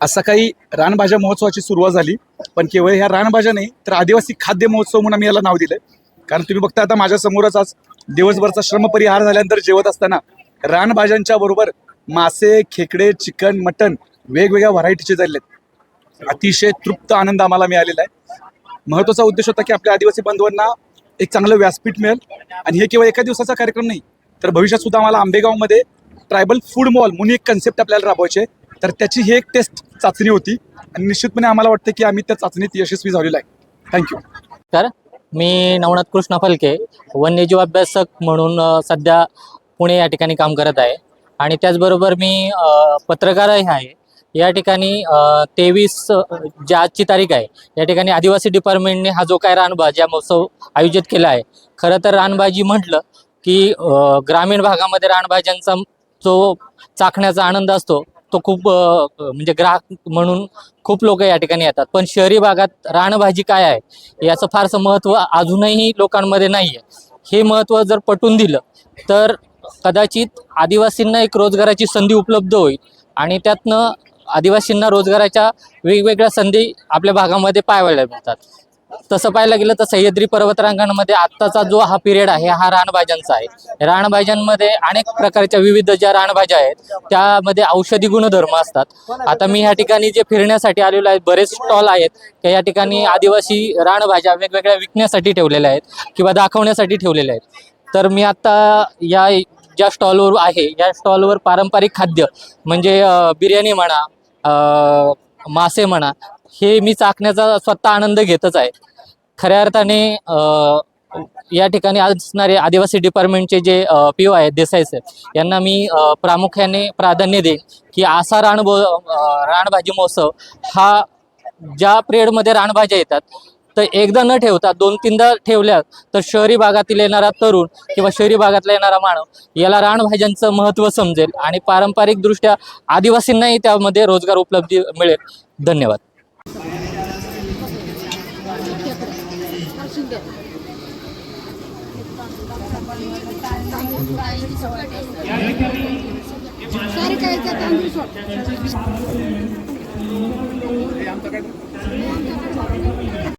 आज सकाळी रानभाज्या महोत्सवाची सुरुवात झाली पण केवळ ह्या रानभाज्या नाही तर आदिवासी खाद्य महोत्सव म्हणून आम्ही याला नाव दिलंय. कारण तुम्ही बघता आता माझ्या समोरच आज दिवसभरचा श्रम परिहार झाल्यानंतर जेवत असताना रानभाज्यांच्या बरोबर मासे खेकडे चिकन मटन वेगवेगळ्या व्हरायटीचे झालेत. अतिशय तृप्त आनंद आम्हाला मिळालेला आहे. महत्त्वाचा उद्देश होता की आपल्या आदिवासी बांधवांना एक चांगलं व्यासपीठ मिळेल. आणि हे केवळ एका दिवसाचा कार्यक्रम नाही तर भविष्यात सुद्धा आम्हाला आंबेगावमध्ये ट्रायबल फूड मॉल म्हणून एक कन्सेप्ट आपल्याला राबवायचे तर त्याची ही एक टेस्ट चाचणी होती. आणि निश्चितपणे आम्हाला वाटतं की आम्ही त्या चाचणीत यशस्वी झालेलो आहे. थँक्यू तर मी नवनाथ कृष्ण फलके वन्यजीव अभ्यासक म्हणून सध्या पुणे या ठिकाणी काम करत आहे. आणि त्याचबरोबर मी पत्रकारही आहे. या ठिकाणी तेवीस जी आजची तारीख आहे या ठिकाणी आदिवासी डिपार्टमेंटने हा जो काय रानभाज्या महोत्सव आयोजित केला आहे खरं तर रानभाजी म्हटलं की ग्रामीण भागामध्ये रानभाज्यांचा जो चाखण्याचा आनंद असतो तो खूप म्हणजे ग्राहक म्हणून खूप लोक या ठिकाणी येतात. पण शहरी भागात रानभाजी काय आहे? याचं फारसं महत्त्व अजूनही लोकांमध्ये नाही आहे हे महत्त्व जर पटवून दिलं तर कदाचित आदिवासींना एक रोजगाराची संधी उपलब्ध होईल आणि त्यातनं आदिवासींना रोजगाराच्या वेगवेगळ्या संधी आपल्या भागामध्ये पाहायला मिळतात. तसं पाहायला गेलं तर सह्याद्री पर्वतरांगांमध्ये आत्ताचा जो हा पिरियड आहे हा रानभाज्यांचा आहे. रानभाज्यांमध्ये अनेक प्रकारच्या विविध ज्या रानभाज्या आहेत त्यामध्ये औषधी गुणधर्म असतात. आता मी ह्या ठिकाणी जे फिरण्यासाठी आलेलो आहे बरेच स्टॉल आहेत त्या या ठिकाणी आदिवासी रानभाज्या वेगवेगळ्या विकण्यासाठी ठेवलेल्या आहेत किंवा दाखवण्यासाठी ठेवलेल्या आहेत. तर मी आत्ता या ज्या स्टॉलवर आहे या स्टॉलवर पारंपरिक खाद्य म्हणजे बिर्याणी म्हणा मासे म्हणा हे मी चाखण्याचा स्वतः आनंद घेतच आहे. खऱ्या अर्थाने या ठिकाणी असणारे आदिवासी डिपार्टमेंटचे जे पी ओ आहेत देसाई साहेब यांना मी प्रामुख्याने प्राधान्य देईन की असा रानभो रानभाजी महोत्सव हा ज्या पिरियडमध्ये रानभाज्या येतात तर एकदा न ठेवता दोन तीनदा ठेवल्या तर शहरी भागातील येणारा तरुण किंवा शहरी भागातला येणारा मानव याला रानभाज्यांचं महत्त्व समजेल आणि पारंपरिकदृष्ट्या आदिवासींनाही त्यामध्ये रोजगार उपलब्धी मिळेल. धन्यवाद. सारे काय तांदूळ सोड.